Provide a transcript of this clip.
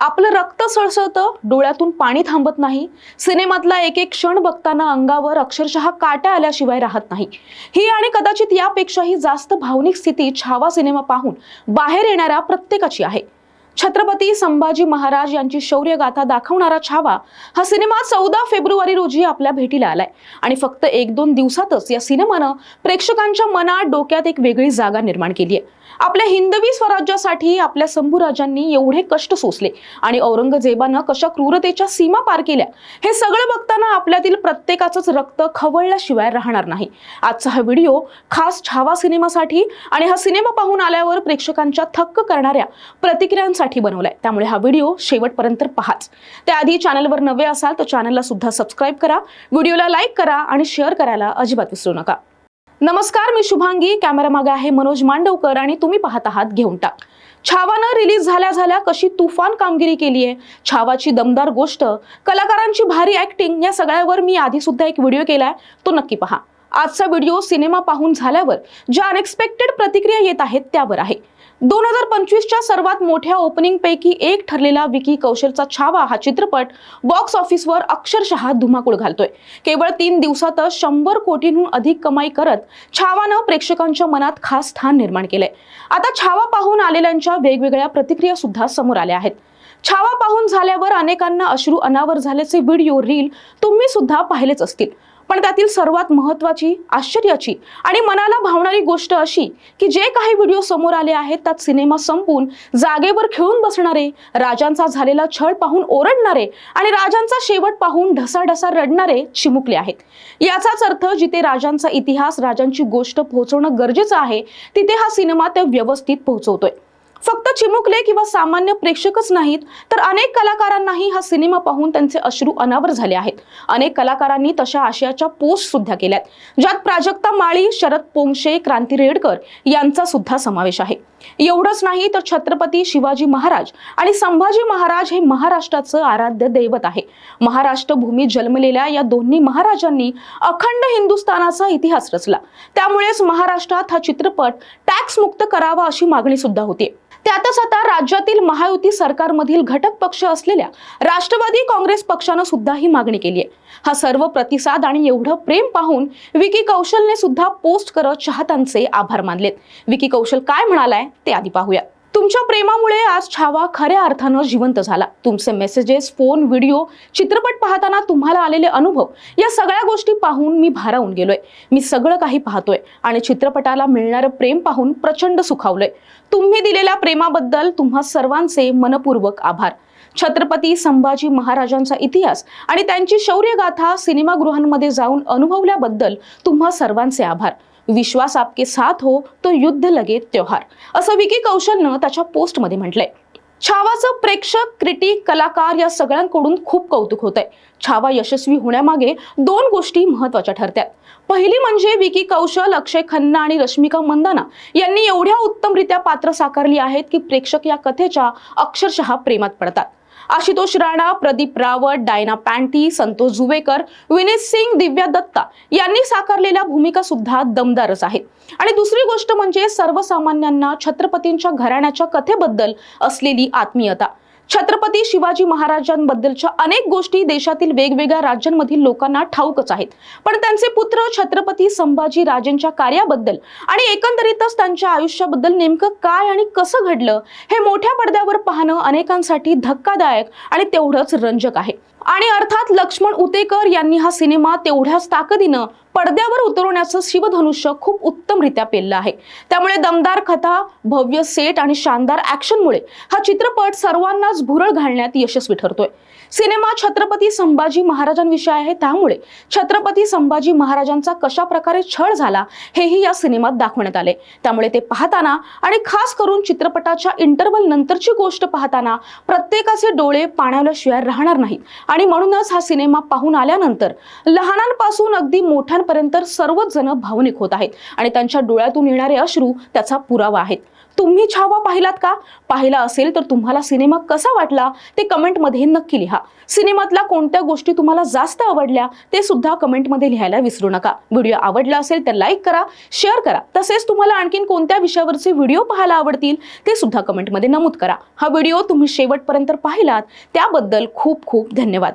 आपलं रक्त सळसळतं डोळ्यातून पाणी थांबत नाही. सिनेमातला एक एक क्षण बघताना अंगावर अक्षरशः काट्या आल्याशिवाय राहत नाही. ही आणि कदाचित यापेक्षाही जास्त भावनिक स्थिती छावा सिनेमा पाहून बाहेर येणाऱ्या प्रत्येकाची आहे. छत्रपती संभाजी महाराज यांची शौर्यगाथा दाखवणारा छावा हा सिनेमा चौदा फेब्रुवारी रोजी आपल्या भेटीला आलाय. आणि फक्त एक दोन दिवसातच या सिनेमानं प्रेक्षकांच्या मनात डोक्यात एक वेगळी जागा निर्माण केली आहे. आपल्या हिंदवी स्वराज्यासाठी आपल्या संभूराजांनी एवढे कष्ट सोसले आणि औरंगजेबानं कशा क्रूरतेच्या सीमा पार केल्या हे सगळं बघताना आपल्यातील प्रत्येकाचंच रक्त खवळल्याशिवाय राहणार नाही. आजचा हा व्हिडिओ खास छावा सिनेमासाठी आणि हा सिनेमा पाहून आल्यावर प्रेक्षकांच्या थक्क करणाऱ्या प्रतिक्रियांसाठी बनवलाय. त्यामुळे हा व्हिडिओ शेवटपर्यंत पहाच. त्याआधी चॅनलवर नवे असाल तर चॅनलला सुद्धा सबस्क्राईब करा. व्हिडिओला लाईक करा आणि शेअर करायला अजिबात विसरू नका. नमस्कार मी शुभांगी. कॅमेरा मागे आहे मनोज मांडवकर आणि तुम्ही पाहत आहात घेऊन टाक. छावानं रिलीज झाल्या झाल्या कशी तुफान कामगिरी केली आहे छावाची दमदार गोष्ट कलाकारांची भारी ऍक्टिंग या सगळ्यावर मी आधी सुद्धा एक व्हिडिओ केलाय. तो नक्की पहा. आजचा व्हिडिओ सिनेमा पाहून झाल्यावर ज्या अनएक्सपेक्टेड प्रतिक्रिया येत आहेत त्यावर आहे. दोन हजार पंचवीसच्या सर्वात मोठ्या ओपनिंगपैकी एक ठरलेला विकी कौशलचा छावा हा चित्रपट बॉक्स ऑफिसवर अक्षरशः धुमाकूळ घालतोय. केवळ तीन दिवसातच शंभर कोटींहून अधिक कमाई करत छावानं प्रेक्षकांच्या मनात खास स्थान निर्माण केलंय. आता छावा पाहून आलेल्यांच्या वेगवेगळ्या प्रतिक्रिया सुद्धा समोर आल्या आहेत. छावा पाहून झाल्यावर अनेकांना अश्रू अनावर झाल्याचे व्हिडिओ रील तुम्ही सुद्धा पाहिलेच असतील. पण त्यातील सर्वात महत्वाची आश्चर्याची आणि मनाला भावणारी गोष्ट अशी की जे काही व्हिडिओ समोर आले आहेत त्यात सिनेमा संपून जागेवर खेळून बसणारे राजांचा झालेला छळ पाहून ओरडणारे आणि राजांचा शेवट पाहून ढसाढसा रडणारे चिमुकले आहेत. याचाच अर्थ जिथे राजांचा इतिहास राजांची गोष्ट पोहोचवणं गरजेचं आहे तिथे हा सिनेमा त्या व्यवस्थित पोहोचवतोय. फक्त चिमुकले किंवा सामान्य प्रेक्षकच नाहीत तर अनेक कलाकारांनाही हा सिनेमा पाहून त्यांचे अश्रू अनावर झाले आहेत. अनेक कलाकारांनी तशा आशयाच्या पोस्ट सुद्धा केल्यात. ज्यात प्राजक्ता माळी शरद पोंगशे क्रांती रेडकर यांचा सुद्धा समावेश आहे. एवढंच नाही तर छत्रपती शिवाजी महाराज आणि संभाजी महाराज हे महाराष्ट्राचं आराध्य दैवत आहे. महाराष्ट्र भूमी जन्मलेल्या या दोन्ही महाराजांनी अखंड हिंदुस्थानाचा इतिहास रचला. त्यामुळेच महाराष्ट्रात हा चित्रपट टॅक्स मुक्त करावा अशी मागणी सुद्धा होती त्यातच आता राज्यातील महायुती सरकारमधील घटक पक्ष असलेल्या राष्ट्रवादी काँग्रेस पक्षानं सुद्धा ही मागणी केली आहे हा सर्व प्रतिसाद आणि एवढं प्रेम पाहून विकी कौशलने सुद्धा पोस्ट करत चाहत्यांचे आभार मानलेत. विकी कौशल काय म्हणालाय ते आधी पाहूया. तुमच्या प्रेमामुळे आज छावा खऱ्या अर्थानं जिवंत झाला. तुमचे मेसेजेस फोन व्हिडिओ चित्रपट पाहताना तुम्हाला आलेले अनुभव या सगळ्या गोष्टी पाहून मी भारावून गेलोय. मी सगळं काही पाहतोय आणि चित्रपटाला मिळणारं प्रेम पाहून प्रचंड सुखावलोय. तुम्ही दिलेल्या प्रेमाबद्दल तुम्हा सर्वांचे मनपूर्वक आभार. छत्रपती संभाजी महाराजांचा इतिहास आणि त्यांची शौर्यगाथा सिनेमागृहांमध्ये जाऊन अनुभवल्याबद्दल तुम्हा सर्वांचे आभार. विश्वास आपके साथ हो तो युद्ध लगे त्योहार. असं विकी कौशलनं त्याच्या पोस्टमध्ये म्हटलंय. छावाचं प्रेक्षक क्रिटिक कलाकार या सगळ्यांकडून खूप कौतुक होत आहे छावा यशस्वी होण्यामागे दोन गोष्टी महत्त्वाच्या ठरत्यात. पहिली म्हणजे विकी कौशल अक्षय खन्ना आणि रश्मिका मंदाना यांनी एवढ्या उत्तमरित्या पात्र साकारली आहेत की प्रेक्षक या कथेच्या अक्षरशः प्रेमात पडतात. आशुतोष राणा प्रदीप रावत डायना पॅन्टी संतोष जुवेकर विनीत सिंग दिव्या दत्ता यांनी साकारलेल्या भूमिका सुद्धा दमदारच आहेत. आणि दुसरी गोष्ट म्हणजे सर्वसामान्यांना छत्रपतींच्या घराण्याच्या कथेबद्दल असलेली आत्मीयता. छत्रपती शिवाजी महाराजांबद्दलच्या अनेक गोष्टी देशातील वेगवेगळ्या राज्यांमधील लोकांना ठाऊकच आहेत. पण त्यांचे पुत्र छत्रपती संभाजी राजेंच्या कार्याबद्दल आणि एकंदरीतच त्यांच्या आयुष्याबद्दल नेमकं काय आणि कसं घडलं हे मोठ्या पडद्यावर पाहणं अनेकांसाठी धक्कादायक आणि तेवढंच रंजक आहे. आणि अर्थात लक्ष्मण उतेकर यांनी हा सिनेमा तेवढ्याच ताकदीनं पडद्यावर उतरवण्याचं शिवधनुष्य खूप उत्तमरित्या पेललं आहे. त्यामुळे दमदार कथा भव्य सेट आणि शानदार ऍक्शनमुळे हा चित्रपट सर्वांनाच भुरळ घालण्यात यशस्वी ठरतोय. सिनेमा छत्रपती संभाजी महाराजांविषयी आहे त्यामुळे छत्रपती संभाजी महाराजांचा कशा प्रकारे छळ झाला हेही या सिनेमात दाखवण्यात आले. त्यामुळे ते पाहताना आणि खास करून चित्रपटाच्या इंटरवल नंतरची गोष्ट पाहताना प्रत्येकाचे डोळे पाण्याशिवाय राहणार नाहीत. आणि म्हणूनच हा सिनेमा पाहून आल्यानंतर लहानांपासून अगदी आतापर्यंत सर्वच जण भावनिक होत आहेत. आणि त्यांच्या डोळ्यातून येणारे अश्रू त्याचा पुरावा आहेत. तुम्ही छावा पाहिलात का? पाहिला असेल तर तुम्हाला सिनेमा कसा वाटला? ते कमेंटमध्ये नक्की लिहा. सिनेमातल्या कोणत्या गोष्टी तुम्हाला जास्त आवडल्या ते सुद्धा कमेंटमध्ये लिहायला विसरू नका. व्हिडिओ आवडला असेल तर लाईक करा शेअर करा. तसेच तुम्हाला आणखीन कोणत्या विषयावरचे व्हिडिओ पाहायला आवडतील ते सुद्धा कमेंटमध्ये नमूद करा. हा व्हिडिओ तुम्ही शेवटपर्यंत पाहिलात त्याबद्दल खूप खूप धन्यवाद.